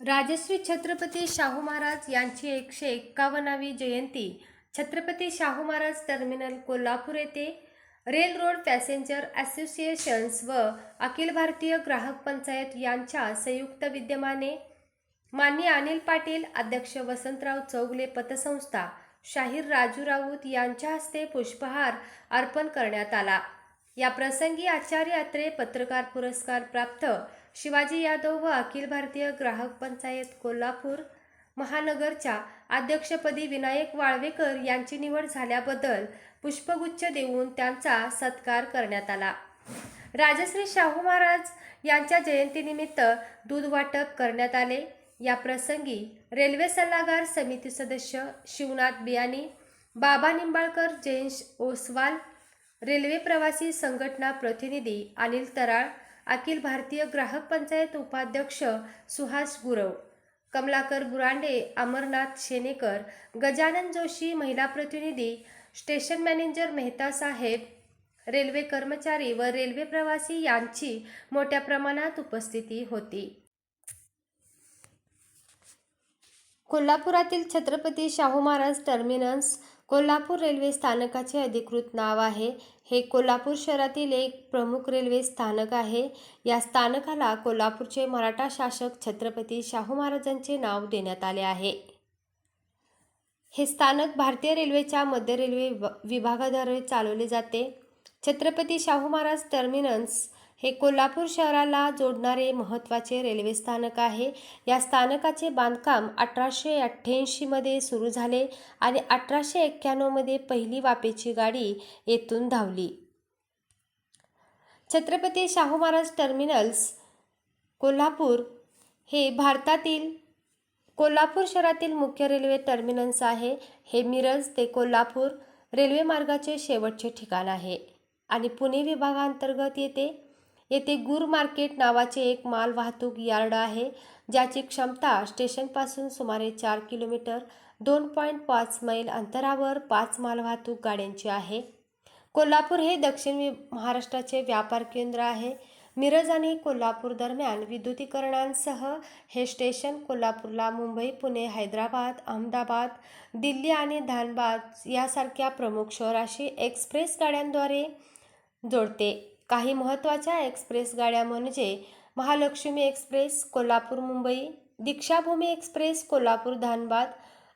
राजश्री छत्रपती शाहू महाराज यांची एकशे एक्कावन्नावी जयंती छत्रपती शाहू महाराज टर्मिनल कोल्हापूर येथे रेल रोड पॅसेंजर असोसिएशन्स व अखिल भारतीय ग्राहक पंचायत यांच्या संयुक्त विद्यमाने माननीय अनिल पाटील अध्यक्ष वसंतराव चौगले पतसंस्था शाहीर राजू राऊत यांच्या हस्ते पुष्पहार अर्पण करण्यात आला. या प्रसंगी आचार्य अत्रे पत्रकार पुरस्कार प्राप्त शिवाजी यादव व अखिल भारतीय ग्राहक पंचायत कोल्हापूर महानगरच्या अध्यक्षपदी विनायक वाळवेकर यांची निवड झाल्याबद्दल पुष्पगुच्छ देऊन त्यांचा सत्कार करण्यात आला. राजश्री शाहू महाराज यांच्या जयंतीनिमित्त दूध वाटप करण्यात आले. या प्रसंगी रेल्वे सल्लागार समिती सदस्य शिवनाथ बियानी बाबा निंबाळकर जयेश ओसवाल रेल्वे प्रवासी संघटना प्रतिनिधी अनिल तराळ अखिल भारतीय ग्राहक पंचायत उपाध्यक्ष सुहास गुरव कमलाकर बुरांडे अमरनाथ शेनेकर गजानन जोशी महिला प्रतिनिधी स्टेशन मॅनेजर मेहता साहेब रेल्वे कर्मचारी व रेल्वे प्रवासी यांची मोठ्या प्रमाणात उपस्थिती होती. कोल्हापुरातील छत्रपती शाहू महाराज टर्मिनस कोल्हापूर रेल्वे स्थानकाचे अधिकृत नाव आहे. हे कोल्हापूर शहरातील एक प्रमुख रेल्वे स्थानक आहे. या स्थानकाला कोल्हापूरचे मराठा शासक छत्रपती शाहू महाराजांचे नाव देण्यात आले आहे. हे स्थानक भारतीय रेल्वेच्या मध्य रेल्वे विभा- विभागाद्वारे चालवले जाते. छत्रपती शाहू महाराज टर्मिनस हे कोल्हापूर शहराला जोडणारे महत्त्वाचे रेल्वे स्थानक आहे. या स्थानकाचे बांधकाम अठराशे अठ्ठ्याऐंशीमध्ये सुरू झाले आणि अठराशे एक्क्याण्णवमध्ये पहिली वापेची गाडी येथून धावली. छत्रपती शाहू महाराज टर्मिनल्स कोल्हापूर हे भारतातील कोल्हापूर शहरातील मुख्य रेल्वे टर्मिनल्स आहे. हे मिरज ते कोल्हापूर रेल्वे मार्गाचे शेवटचे ठिकाण आहे आणि पुणे विभागांतर्गत येते. येथे गुर मार्केट नावाचे एक माल वाहतूक यार्ड आहे ज्याची क्षमता स्टेशनपासून सुमारे चार किलोमीटर दोन पॉईंट पाच मैल अंतरावर पाच मालवाहतूक गाड्यांची आहे. कोल्हापूर हे दक्षिण महाराष्ट्राचे व्यापार केंद्र आहे. मिरज आणि कोल्हापूर दरम्यान विद्युतीकरणांसह हे स्टेशन कोल्हापूरला मुंबई पुणे हैदराबाद अहमदाबाद दिल्ली आणि धानबाद यासारख्या प्रमुख शहराशी एक्सप्रेस गाड्यांद्वारे जोडते. काही महत्त्वाच्या एक्सप्रेस गाड्या म्हणजे महालक्ष्मी एक्सप्रेस कोल्हापूर मुंबई दीक्षाभूमी एक्सप्रेस कोल्हापूर धानबाद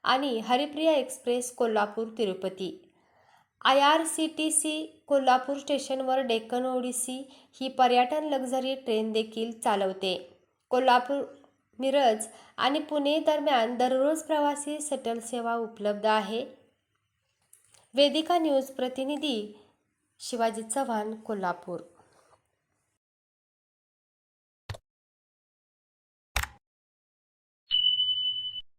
आणि Haripriya express Kolhapur Tirupati. I R C T C Kolhapur स्टेशनवर डेक्कन ओडिसी ही पर्यटन लक्झरी ट्रेन देखील चालवते. कोल्हापूर मिरज आणि पुणे दरम्यान दररोज प्रवासी सटल सेवा उपलब्ध आहे. वेदिका न्यूज प्रतिनिधी शिवाजी चव्हाण कोल्हापूर.